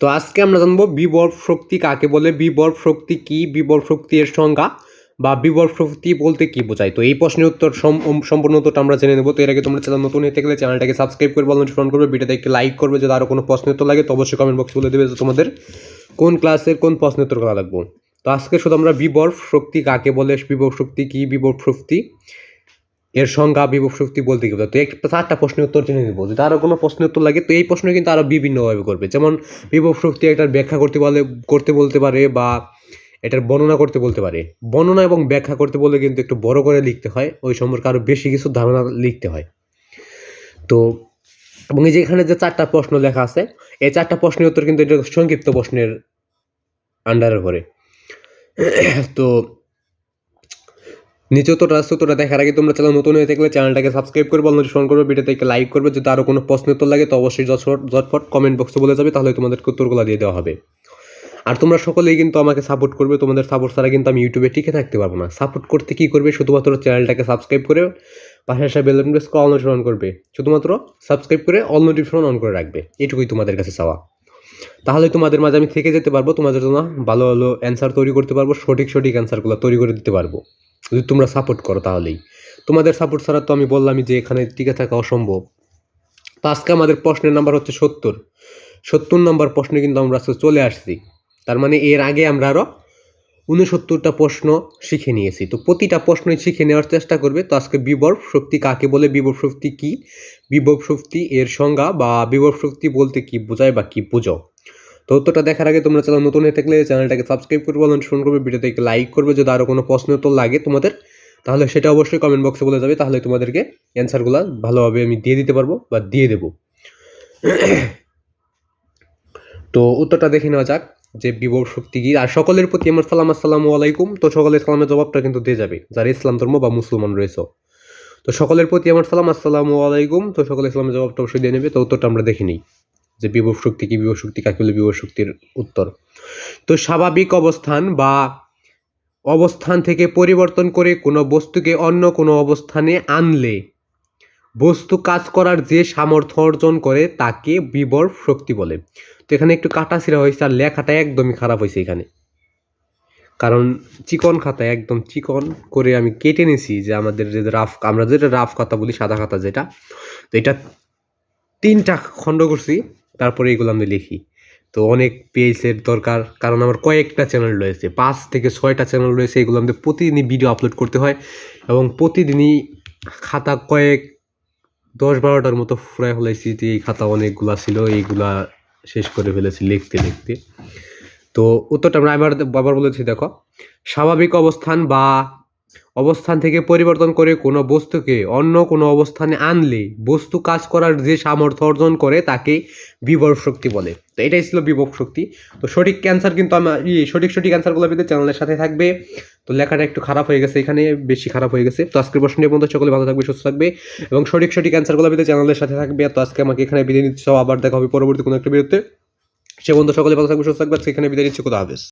তো আজকে আমরা জানব বিবর শক্তি কাকে বলে, বিবর শক্তি কি, বিবর শক্তি এর সংজ্ঞা, বা বিবর শক্তি বলতে কি বোঝায়? তো এই প্রশ্নের উত্তর সম- সম্পূর্ণ উত্তরটা আমরা জেনে নেব। তো এর আগে তোমরা চ্যানেল নতুন হয়ে থাকলে চ্যানেলটাকে সাবস্ক্রাইব করে বলুন ফোন করবে, ভিডিওতে একটি লাইক করবে, যদি আরও কোনো প্রশ্ন উত্তর লাগে তো অবশ্যই কমেন্ট বক্সে বলে দেবে যে তোমাদের কোন ক্লাসের কোন প্রশ্ন উত্তর করা লাগবো। তো আজকে শুধু আমরা বিবর শক্তি কাকে বলে, বিবর শক্তি কি, বিবর শক্তি এর সংজ্ঞা বিভব শক্তি বলতে কি তো একটা চারটা প্রশ্নের উত্তর জেনে নেব। যদি আরও কোনো প্রশ্নের উত্তর লাগে, তো এই প্রশ্ন কিন্তু আরও বিভিন্নভাবে করবে। যেমন, বিভব শক্তি এটার ব্যাখ্যা করতে বলে, করতে বলতে পারে বা এটার বর্ণনা করতে বলতে পারে। বর্ণনা এবং ব্যাখ্যা করতে বলে কিন্তু একটু বড় করে লিখতে হয়, ওই সম্পর্কে আরও বেশি কিছু ধারণা লিখতে হয়। তো, এবং এই যে এখানে যে চারটা প্রশ্ন লেখা আছে, এই চারটা প্রশ্নের উত্তর কিন্তু এটা সংক্ষিপ্ত প্রশ্নের আন্ডারে পড়ে তো নিচে উত্তরটা আছে উত্তরটা দেখার আগে তোমরা চ্যানেল নতুন হয়ে থাকলে চ্যানেলটাকে সাবস্ক্রাইব করবে নোটিফিকেশন করবে, ভিডিওতে একটা লাইক করবে। যদি আরও কোনো প্রশ্ন উত্তর লাগে, তো অবশ্যই ঝটপট কমেন্ট বক্সে বলে যাবে, তাহলে তোমাদেরকে উত্তরগুলো দিয়ে দেওয়া হবে। আর তোমরা সকলেই কিন্তু আমাকে সাপোর্ট করবে, তোমাদের সাপোর্ট ছাড়া কিন্তু আমি ইউটিউবে টিকে থাকতে পারব না। সাপোর্ট করতে কি করবে? শুধুমাত্র চ্যানেলটাকে সাবস্ক্রাইব করে, পাশে আসা বেল প্রেস করে নোটিফিকেশন অন করবে। শুধুমাত্র সাবস্ক্রাইব করে অল নোটিফিকেশন অন করে রাখবে। এটুকুই তোমাদের কাছে চাওয়া। তাহলে তোমাদের মাঝে আমি থেকে যেতে পারব, তোমাদের জন্য ভালো ভালো অ্যান্সার তৈরি করতে পারব, সঠিক সঠিক অ্যান্সারগুলো তৈরি করে দিতে পারব। যদি তোমরা সাপোর্ট করো তাহলেই। তোমাদের সাপোর্ট ছাড়া তো আমি বললামই যে এখানে টিকে থাকা অসম্ভব। তো আজকে আমাদের প্রশ্নের নাম্বার হচ্ছে সত্তর। সত্তর নম্বর প্রশ্নে কিন্তু আমরা চলে আসছি। তার মানে এর আগে আমরা আরও উনসত্তরটা প্রশ্ন শিখে নিয়েছি। তো প্রতিটা প্রশ্নই শিখে নেওয়ার চেষ্টা করবে। তো আজকে বিবর শক্তি কাকে বলে বিবর শক্তি কি? বিভব শক্তি এর সংজ্ঞা বা বিভব শক্তি বলতে কি বোঝায় বা কি বোঝো? তো উত্তরটা দেখার আগে তোমরা চ্যানেল নতুন হয়ে থাকলে চ্যানেলটাকে সাবস্ক্রাইব করবে ফোন করবে, ভিডিওতে লাইক করবে যদি আরও কোনো প্রশ্ন উত্তর লাগে তোমাদের, তাহলে সেটা অবশ্যই কমেন্ট বক্সে বলে যাবে, তাহলে তোমাদেরকে অ্যান্সারগুলো ভালোভাবে আমি দিয়ে দিতে পারব বা দিয়ে দেবো। তো উত্তরটা দেখে নেওয়া যাক যে বিভব শক্তি কি। আর সকলের প্রতি আমার সালাম, আসসালামু আলাইকুম। তো সকলের সালামের জবাবটা কিন্তু দিয়ে যাবে, যারা ইসলাম ধর্ম বা মুসলমান রয়েছে। তো সকলের প্রতি আমার সালাম, আসসালামু আলাইকুম। তো সকলের ইসলামের জবাবটা অবশ্যই দিয়ে নেবে, তো উত্তরটা আমরা দেখে নিই। যে বিভব শক্তি কি, বিভব শক্তি কাকে বলে? বিভব শক্তির উত্তর। তো স্বাভাবিক অবস্থান বা অবস্থান থেকে পরিবর্তন করে কোনো বস্তুকে অন্য কোনো অবস্থানে আনলে, বস্তু কাজ করার যে সামর্থ্য অর্জন করে তাকে বিবর শক্তি বলে। তো এখানে একটু কাটাছিড়া হয়েছে আর লেখাটা একদমই খারাপ হয়েছে এখানে। কারণ চিকন খাতা একদম চিকন করে আমি কেটে নিছি যে আমাদের যে রাফ, আমরা যেটা রাফ খাতা বলি, সাদা খাতা যেটা, তো এটা তিনটা খণ্ড করছি। তারপরে এগুলো আমি লিখি। তো অনেক পেজের দরকার, কারণ আমার কয়েকটা চ্যানেল রয়েছে, পাঁচ থেকে ছয়টা চ্যানেল রয়েছে, এগুলো আমাদের প্রতিদিনই ভিডিও আপলোড করতে হয় এবং প্রতিদিনই খাতা কয়েক দশ বারোটার মতো ফুরাই ফেলাইছি যে এই খাতা অনেকগুলা ছিল, এইগুলা শেষ করে ফেলেছি লিখতে লিখতে। তো উত্তরটা আমরা আবার আবার বলেছি, দেখো, স্বাভাবিক অবস্থান বা অবস্থান থেকে পরিবর্তন করে কোনো বস্তুকে অন্য কোনো অবস্থানে আনলে বস্তু কাজ করার যে সামর্থ্য অর্জন করে তাকে বিভব শক্তি বলে। তো এটাই ছিল বিভব শক্তি। তো সঠিক ক্যান্সার কিন্তু আমার সঠিক সঠিক অ্যান্সারগুলো পেতে চ্যানেলের সাথে থাকবে। তো লেখাটা একটু খারাপ হয়ে গেছে এখানে, বেশি খারাপ হয়ে গেছে। তো আজকের প্রশ্নের মধ্যে সকলে ভালো থাকবে, সুস্থ থাকবে। এবং সঠিক সঠিক অ্যান্সারগুলো পেতে চ্যানেলের সাথে থাকবে। তো আজকে আমাকে এখানে বিদায় নিচ্ছে। আবার দেখা হবে পরবর্তী কোনো একটা বিরুদ্ধে সে বন্ধু সকলে ভালো থাকবে, সুস্থ থাকবে। আজকে এখানে বিদায় নিচ্ছে। কোথা হাফেজ।